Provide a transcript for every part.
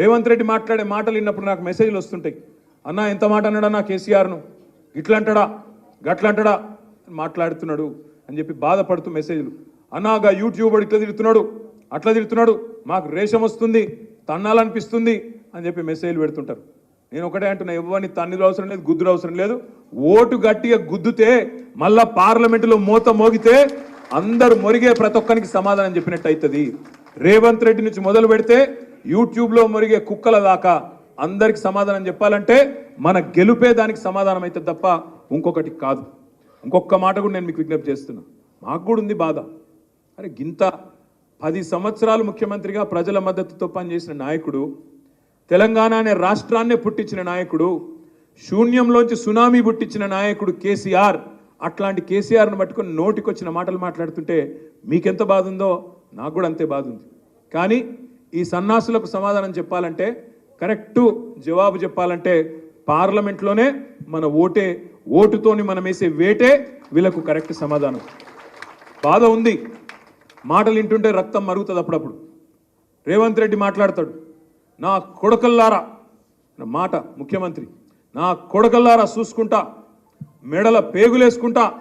రేవంత్ రెడ్డి మాట్లాడే మాటలు విన్నప్పుడు నాకు మెసేజ్లు వస్తుంటాయి. అన్న ఎంత మాట అన్నాడా నా కేసీఆర్ను? ఇట్లంటాడా గట్లంటాడా? మాట్లాడుతున్నాడు అని చెప్పి బాధపడుతూ మెసేజ్లు. అన్నాగా యూట్యూబ్ ఇట్లా తిడుతున్నాడు అట్లా తిడుతున్నాడు మాకు రేషం వస్తుంది తన్నాలనిపిస్తుంది అని చెప్పి మెసేజ్లు పెడుతుంటారు. నేను ఒకటే అంటున్నా ఎవరిని తన్నిలు అవసరం లేదు గుద్దులు అవసరం లేదు. ఓటు గట్టిగా గుద్దుతే మళ్ళా పార్లమెంటులో మూత మోగితే అందరు మొరిగే ప్రతి ఒక్కరికి సమాధానం చెప్పినట్టు అవుతుంది రేవంత్ రెడ్డి నుంచి మొదలు పెడితే యూట్యూబ్లో మురిగే కుక్కల దాకా అందరికి సమాధానం చెప్పాలంటే మన గెలుపే దానికి సమాధానం అయితే తప్ప ఇంకొకటి కాదు. ఇంకొక మాట కూడా నేను మీకు విజ్ఞప్తి చేస్తున్నా. మాకు కూడా ఉంది బాధ. అరే గింత పది సంవత్సరాలు ముఖ్యమంత్రిగా ప్రజల మద్దతుతో పనిచేసిన నాయకుడు తెలంగాణ అనే రాష్ట్రాన్నే పుట్టించిన నాయకుడు శూన్యంలోంచి సునామీ పుట్టించిన నాయకుడు కేసీఆర్ అట్లాంటి కేసీఆర్ను పట్టుకొని నోటికొచ్చిన మాటలు మాట్లాడుతుంటే మీకెంత బాధ ఉందో నాకు కూడా అంతే బాధ ఉంది. కానీ ఈ సన్నాసులకు సమాధానం చెప్పాలంటే కరెక్టు జవాబు చెప్పాలంటే పార్లమెంట్లోనే మన ఓటే ఓటుతోని మనం వేసే వేటే వీళ్ళకు కరెక్ట్ సమాధానం. బాధ ఉంది. మాటలు వింటుంటే రక్తం మరుగుతుంది అప్పుడప్పుడు. రేవంత్ రెడ్డి మాట్లాడతాడు. నా కొడకల్లారా మాట ముఖ్యమంత్రి నా కొడకల్లారా చూసుకుంటా మెడల పేగులేసుకుంటా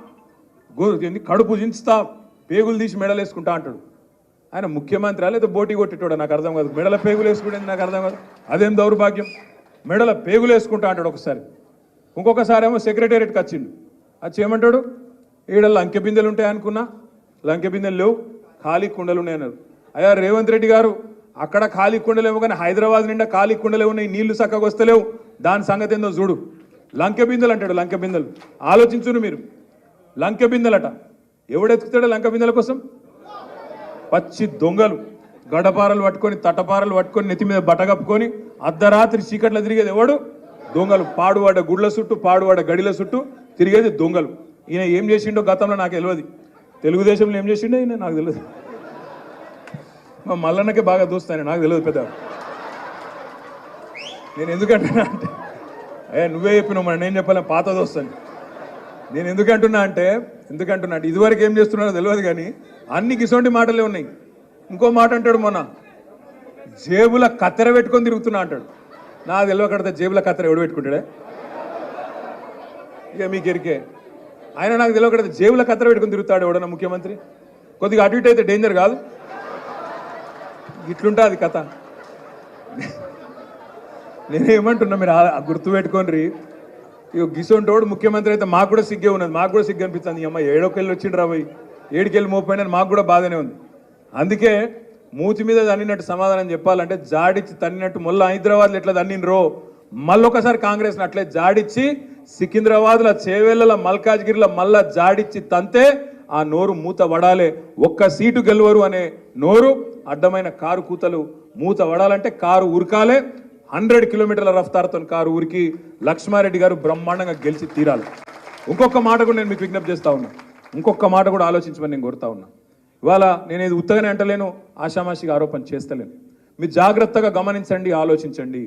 గో- కడుపు దించుతా పేగులు తీసి మెడలేసుకుంటా అంటాడు. ఆయన ముఖ్యమంత్రి లేదా బోటి కొట్టేటోడు? నాకు అర్థం కాదు. మెడల పేగులు వేసుకుంటే నాకు అర్థం కాదు. అదేం దౌర్భాగ్యం? మెడల పేగులు వేసుకుంటా అంటాడు ఒకసారి. ఇంకొకసారి ఏమో సెక్రటేరియట్కి వచ్చిండు. వచ్చి ఏమంటాడు ఈడ లంకె బిందెలు ఉంటాయి అనుకున్నా? లంకె బిందెలు లేవు. ఖాళీ కుండలు ఉన్నాయి అన్నారు. అయ్యా రేవంత్ రెడ్డి గారు అక్కడ ఖాళీ కుండలేమో కానీ హైదరాబాద్ నిండా ఖాళీ కుండలే ఉన్నాయి నీళ్ళు చక్కగా వస్తలేవు. దాని సంగతి ఏందో చూడు. లంకె బిందెలు అంటాడు లంకె బిందెలు. ఆలోచించును మీరు. లంకె బిందెలట. ఎవడెత్తుతాడు లంక బిందెల కోసం? పచ్చి దొంగలు గడపారలు పట్టుకొని తటపారలు పట్టుకొని నెత్తి మీద బట్ట కప్పుకొని అర్ధరాత్రి చీకట్లో తిరిగేది ఎవడు? దొంగలు. పాడువాడ గుడ్ల చుట్టూ పాడువాడ గడిల చుట్టూ తిరిగేది దొంగలు. ఈయన ఏం చేసిండో గతంలో నాకు తెలియదు తెలుగుదేశంలో ఏం చేసిండో ఈయన నాకు తెలియదు మా మల్లన్నకే బాగా దోస్తాను నాకు తెలియదు పెద్ద నేను ఎందుకంటే అంటే అయ్యా నువ్వే చెప్పినావు మరి నేను చెప్పాలి పాత దోస్తాను నేను ఎందుకంటున్నా అంటే ఎందుకంటున్నా అంటే ఇదివరకు ఏం చేస్తున్నాడో తెలియదు కానీ అన్ని గిసోంటి మాటలే ఉన్నాయి. ఇంకో మాట అంటాడు మొన్న జేబుల కత్తెర పెట్టుకొని తిరుగుతున్నా అంటాడు. నా తెలియకడితే జేబుల కత్తెర ఎవడు పెట్టుకుంటాడే? ఇక మీకు ఎరికే ఆయన నాకు తెలియకడితే జేబుల కత్తెర పెట్టుకొని తిరుగుతాడు ఎవడన్నా ముఖ్యమంత్రి? కొద్దిగా అటు ఇటు అయితే డేంజర్ కాదు. ఇట్లుంటుంది కథ. నేనేమంటున్నా మీరు గుర్తు పెట్టుకోండి. ఇక గిసొంటోడు ముఖ్యమంత్రి అయితే మాకు కూడా సిగ్గే ఉన్నది. మాకు కూడా సిగ్గు అనిపిస్తుంది. అమ్మ ఏడోకెళ్ళి వచ్చిండు రా ఏడుకెళ్ళి మోపోయినా మాకు కూడా బాధనే ఉంది. అందుకే మూతి మీద తన్నినట్టు సమాధానం చెప్పాలంటే జాడిచ్చి తన్నినట్టు మొల్ల హైదరాబాద్లో ఎట్లా తన్నినరో మళ్ళొకసారి కాంగ్రెస్ని అట్లే జాడిచ్చి సికింద్రాబాద్లో చేవెళ్ళ మల్కాజ్గిరిలో మళ్ళా జాడిచ్చి తంతే ఆ నోరు మూత వడాలే ఒక్క సీటు గెలవరు అనే నోరు అడ్డమైన కారు కూతలు మూత వడాలంటే కారు ఉరకాలే. హండ్రెడ్ కిలోమీటర్ల రఫ్తార్తో కారు ఊరికి లక్ష్మారెడ్డి గారు బ్రహ్మాండంగా గెలిచి తీరాలి. ఇంకొక మాట కూడా నేను మీకు విజ్ఞప్తి చేస్తా ఉన్నా. ఇంకొక మాట కూడా ఆలోచించమని నేను కోరుతా ఉన్నా. ఇవాళ నేను ఇది ఉత్తగానే అంటలేను ఆషామాషిగా ఆరోపణ చేస్తలేను. మీరు జాగ్రత్తగా గమనించండి ఆలోచించండి.